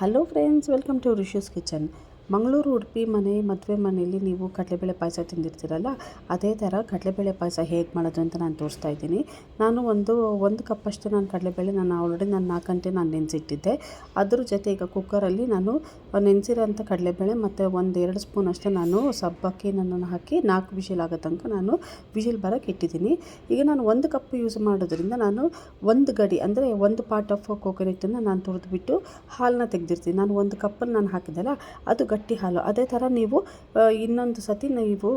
Hello friends, welcome to Rishu's Kitchen. Mangaluru Udupi ಮನೆ, ಮದುವೆ ಮನೆಯಲ್ಲಿ ನೀವು ಕಡಲೆಬೇಳೆ ಪಾಯಸ ತಿಂದಿರ್ತೀರಲ್ಲ, ಅದೇ ಥರ ಕಡಲೆಬೇಳೆ ಪಾಯಸ ಹೇಗೆ ಮಾಡೋದು ಅಂತ ನಾನು ತೋರಿಸ್ತಾ ಇದ್ದೀನಿ. ನಾನು ಒಂದು ಒಂದು ಕಪ್ಪಷ್ಟು ನಾನು ಕಡಲೆಬೇಳೆ ನಾನು ಆಲ್ರೆಡಿ ನಾನು ನಾಲ್ಕು ಗಂಟೆ ನಾನು ನೆನೆಸಿಟ್ಟಿದ್ದೆ. ಅದ್ರ ಜೊತೆ ಈಗ ಕುಕ್ಕರಲ್ಲಿ ನಾನು ನೆನೆಸಿರೋಂಥ ಕಡಲೆಬೇಳೆ ಮತ್ತು ಒಂದು ಎರಡು ಸ್ಪೂನ್ ಅಷ್ಟು ನಾನು ಸಬ್ಬಕ್ಕಿ ನನ್ನನ್ನು ಹಾಕಿ ನಾಲ್ಕು ವಿಷಲ್ ಆಗೋ ತನಕ ನಾನು ವಿಷಲ್ ಬರೋಕ್ಕೆ ಇಟ್ಟಿದ್ದೀನಿ. ಈಗ ನಾನು ಒಂದು ಕಪ್ ಯೂಸ್ ಮಾಡೋದ್ರಿಂದ ನಾನು ಒಂದು ಗಡಿ ಅಂದರೆ ಒಂದು ಪಾರ್ಟ್ ಆಫ್ ಕೋಕೋನಟ್ಟನ್ನು ನಾನು ತುರಿದ್ಬಿಟ್ಟು ಹಾಲನ್ನ ತೆಗೆದಿರ್ತೀನಿ. ನಾನು ಒಂದು ಕಪ್ಪನ್ನು ನಾನು ಹಾಕಿದ್ದಲ್ಲ, ಅದು ಗಟ್ಟಿ ಹಾಲು. ಅದೇ ಥರ ನೀವು ಇನ್ನೊಂದು ಸತಿ ನೀವು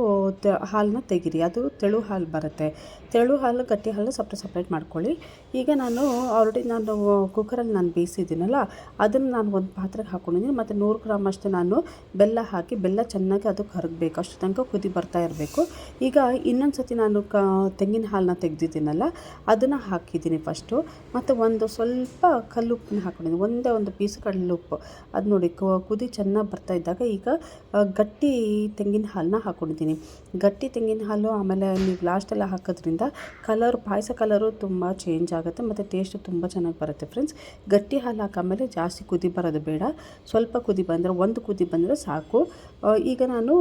ಹಾಲನ್ನ ತೆಗೀರಿ. ಅದು ತೆಳು ಹಾಲು ಬರುತ್ತೆ. ತೆಳು ಹಾಲು, ಗಟ್ಟಿ ಹಾಲು ಸಪ್ರೇಟ್ ಸಪ್ರೇಟ್ ಮಾಡ್ಕೊಳ್ಳಿ. ಈಗ ನಾನು ಆಲ್ರೆಡಿ ನಾನು ಕುಕ್ಕರಲ್ಲಿ ನಾನು ಬೇಯಿಸಿದ್ದೀನಲ್ಲ, ಅದನ್ನು ನಾನು ಒಂದು ಪಾತ್ರೆಗೆ ಹಾಕ್ಕೊಂಡಿದ್ದೀನಿ ಮತ್ತು ನೂರು ಗ್ರಾಮ್ ಅಷ್ಟು ನಾನು ಬೆಲ್ಲ ಹಾಕಿ, ಬೆಲ್ಲ ಚೆನ್ನಾಗಿ ಅದು ಕರಗಬೇಕು. ಅಷ್ಟು ತನಕ ಕುದಿ ಬರ್ತಾ ಇರಬೇಕು. ಈಗ ಇನ್ನೊಂದು ಸತಿ ನಾನು ಕ, ತೆಂಗಿನ ಹಾಲನ್ನ ತೆಗೆದಿದ್ದೀನಲ್ಲ, ಅದನ್ನು ಹಾಕಿದ್ದೀನಿ ಫಸ್ಟು ಮತ್ತು ಒಂದು ಸ್ವಲ್ಪ ಕಲ್ಲುಪ್ಪನ್ನ ಹಾಕ್ಕೊಂಡಿದ್ದೀನಿ ಒಂದೇ ಒಂದು ಪೀಸ್ ಕಲ್ಲುಪ್ಪು. ಅದು ನೋಡಿ ಕುದಿ ಚೆನ್ನಾಗಿ ಬರ್ತಾ ಇದ್ದಾಗ ಈಗ ಗಟ್ಟಿ ತೆಂಗಿನ ಹಾಲನ್ನ ಹಾಕ್ಕೊಂಡಿದ್ದೀನಿ ಗಟ್ಟಿ ತೆಂಗಿನ ಹಾಲು ಆಮೇಲೆ ನೀವು ಲಾಸ್ಟೆಲ್ಲ ಹಾಕೋದ್ರಿಂದ ಕಲರ್ ಪಾಯಸ ಕಲರು ತುಂಬ ಚೇಂಜ್ ಆಗುತ್ತೆ ಮತ್ತು ಟೇಸ್ಟು ತುಂಬ ಚೆನ್ನಾಗಿ ಬರುತ್ತೆ ಫ್ರೆಂಡ್ಸ್ ಗಟ್ಟಿ ಹಾಲು ಹಾಕಾಮೇಲೆ ಜಾಸ್ತಿ ಕುದಿ ಬರೋದು ಬೇಡ. ಸ್ವಲ್ಪ ಕುದಿ ಬಂದರೆ, ಒಂದು ಕುದಿ ಬಂದರೆ ಸಾಕು. ಈಗ ನಾನು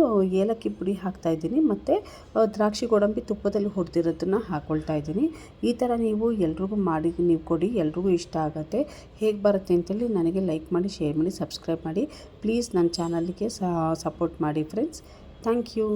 ಏಲಕ್ಕಿ ಪುಡಿ ಹಾಕ್ತಾ ಇದ್ದೀನಿ, ಮತ್ತು ದ್ರಾಕ್ಷಿ ಗೋಡಂಬಿ ತುಪ್ಪದಲ್ಲಿ ಹುರಿದಿರೋದನ್ನ ಹಾಕ್ಕೊಳ್ತಾ ಇದ್ದೀನಿ. ಈ ಥರ ನೀವು ಎಲ್ರಿಗೂ ಮಾಡಿ, ನೀವು ಕೊಡಿ, ಎಲ್ರಿಗೂ ಇಷ್ಟ ಆಗುತ್ತೆ. ಹೇಗೆ ಬರುತ್ತೆ ಅಂತೇಳಿ ನನಗೆ ಲೈಕ್ ಮಾಡಿ, ಶೇರ್ ಮಾಡಿ, ಸಬ್ಸ್ಕ್ರೈಬ್ ಮಾಡಿ. ಪ್ಲೀಸ್ ನನ್ನ ಚಾನಲ್ಗೆ ಸಪೋರ್ಟ್ ಮಾಡಿ ಫ್ರೆಂಡ್ಸ್. Thank you.